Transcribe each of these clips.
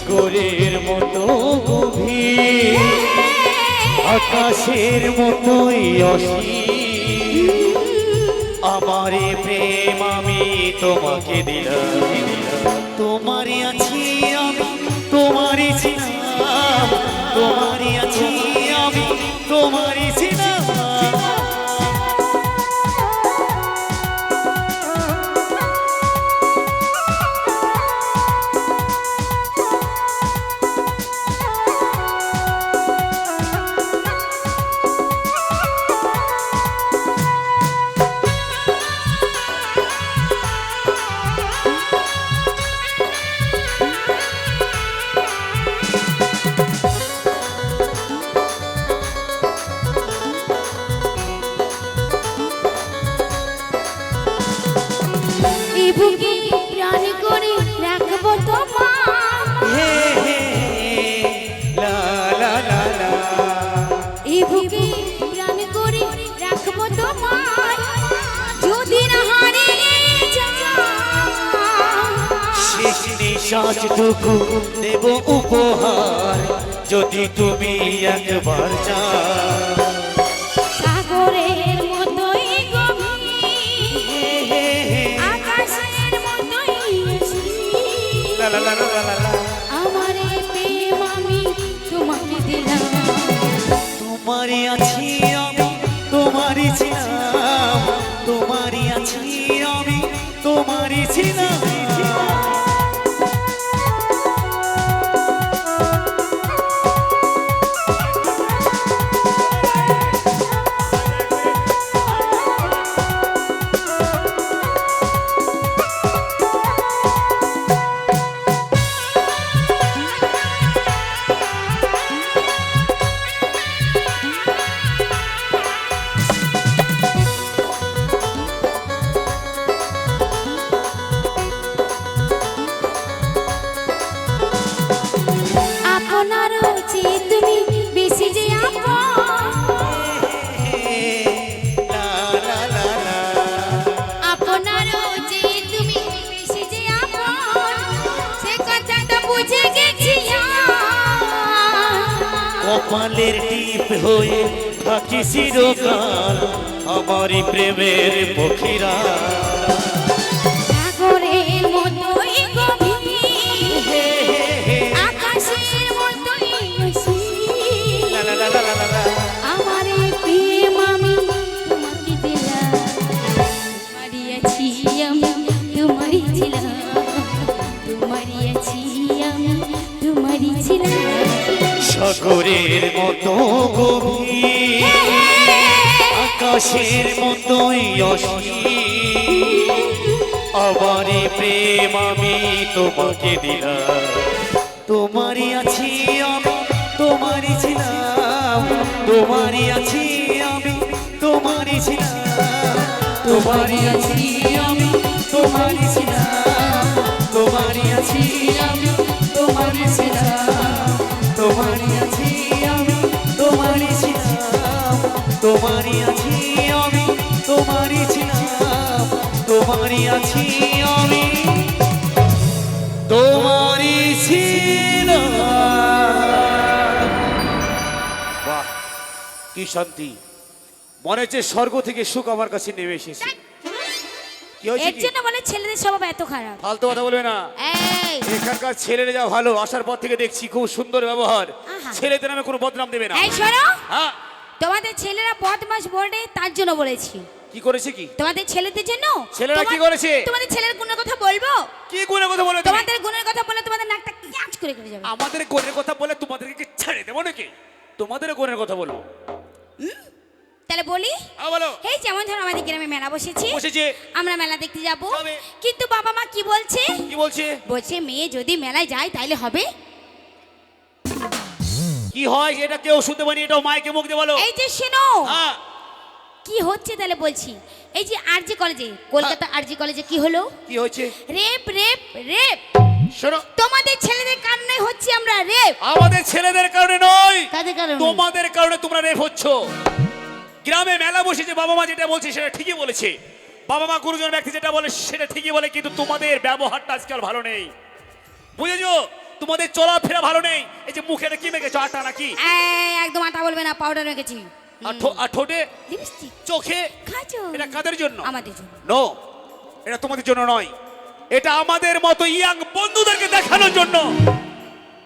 সাগরের মতো আকাশের মতোই অসীম। আমার প্রেম আমি তোমাকে দিলাম। বুকে প্রাণ করে রাখব তোমার হে হে লা লা লা লা। এই বুকে প্রাণ করে রাখব তোমার যদি না হারিয়ে যাও শেষ নিঃশ্বাসটুকু দেব উপহার যদি তুমি একবার যাও অসীম। লা লা লা লা কপালের টিপ হয়ে থাকি চিরকাল আমারই প্রেমের পক্ষীরা। আমার তোমারই আছি আমি তোমারই ছিলাম। সাগরের মতো গভীর, আকাশের মতোই আমারই প্রেম আমি তোমাকে দিলাম। তোমারই আছি আমি, তোমারই ছিলাম। তোমারই আছি আমি, তোমারই ছিলাম। তোমারই আছি আমি, তোমারই ছিলাম। তোমারই আছি আমি তোমারই আছি আমি। তোমারই ছিলাম বাহ কি শান্তি। মনে হচ্ছে স্বর্গ থেকে সুখ আমার কাছে নেমে এসেছে। কি হয়েছে এর কি? জন্য বলে ছেলেদের স্বভাব এত খারাপ। ফালতু কথা বলবে না। এই। এখানকার ছেলেরা যা ভালো আসার পর থেকে দেখছি খুব সুন্দর ব্যবহার। আহা। ছেলেদের নামে কোনো বদনাম দেবে না। এই শোনো। হ্যাঁ। তোমাদের ছেলেরা বদমাস বলে তার জন্য বলেছি। কি করেছে কি? তোমাদের ছেলেদের জন্য? ছেলেরা কি করেছে? তোমাদের ছেলের গুণের কথা বলব? কি গুণের কথা বলে তুমি? তোমাদের গুণের কথা বলে তোমাদের নাকটা ক্যাচ করে করে যাবে। আমাদের গুণের কথা বলে তোমাদেরকে কি ছেড়ে দেবো নাকি? তোমাদের গুণের কথা বলো। তাহলে বলি? হ্যাঁ বলো। এই যেমন ধরো আমাদের গ্রামে মেলা বসেছে। বসেছে। আমরা মেলা দেখতে যাব। কিন্তু বাবা মা কি বলছে? কি বলছে? বলছে মেয়ে যদি মেলায় যায় তাইলে হবে? কি হয় এটা কেউ শুনতে পারি এটাও মাইকে মুখ দিয়ে বলো। এই যে শোনো। হ্যাঁ। কি হচ্ছে তাহলে বলছি? এই যে আরজি কলেজে কলকাতা আরজি কলেজে কি হলো? কি হয়েছে? রেপ রেপ রেপ শোনো। তোমাদের ছেলেদের কারণে হচ্ছে আমরা রেপ আমাদের ছেলেদের কারণে নয়। কাদের কারণে তোমাদের কারণে তোমরা রেপ হচ্ছ। গ্রামে মেলা বসেছে বাবা মা যেটা বলছে সেটা ঠিকই বলেছে। বাবা মা গুরুজন ব্যক্তি যেটা বলে সেটা ঠিকই বলে কিন্তু তোমাদের ব্যবহারটা আজকাল ভালো নেই। বুঝেছ? তোমাদের চলাফেরা ভালো নেই। এই যে মুখে কি মেখেছো আটা নাকি? এই, একদম আটা বলবে না পাউডার মেখেছি। আর ঠোঁটে লিপস্টিক। চোখে। খাজো এটা কাদের জন্য? আমাদের জন্য। নো এটা তোমাদের জন্য নয়। এটা আমাদের মতো ইয়াং বন্ধুদেরকে দেখানোর জন্য।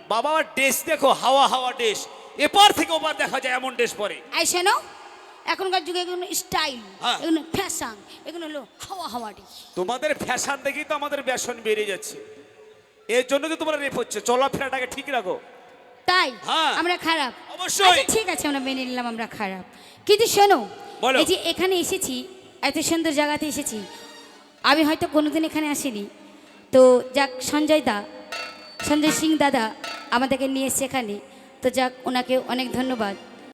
বাবা ড্রেস দেখো হাওয়া হাওয়া ড্রেস। এপার থেকে ওপার দেখা যায় এমন ড্রেস পরে। এই শোনো এখনকার যুগে এগুলো স্টাইল হ্যাঁ। এগুলো ফ্যাশন এগুলো হলো হাওয়া হাওয়াটি তোমাদের ফ্যাশন দেখেই তো আমাদের বেসন বেড়ে যাচ্ছে। এর জন্য তো তোমরা রেপ হচ্ছে। চলাফেরাটাকে ঠিক রাখো। তাই হ্যাঁ। আমরা খারাপ। অবশ্যই। আচ্ছা, ঠিক আছে আমরা মেনে নিলাম আমরা খারাপ। কিন্তু শোনো এই যে এখানে এসেছি এত সুন্দর জায়গাতে এসেছি আমি হয়তো কোনোদিন এখানে আসিনি। তো যাক সঞ্জয় দা সঞ্জয় সিং দাদা আমাদেরকে নিয়ে এসছে এখানে। তো যাক ওনাকে অনেক ধন্যবাদ।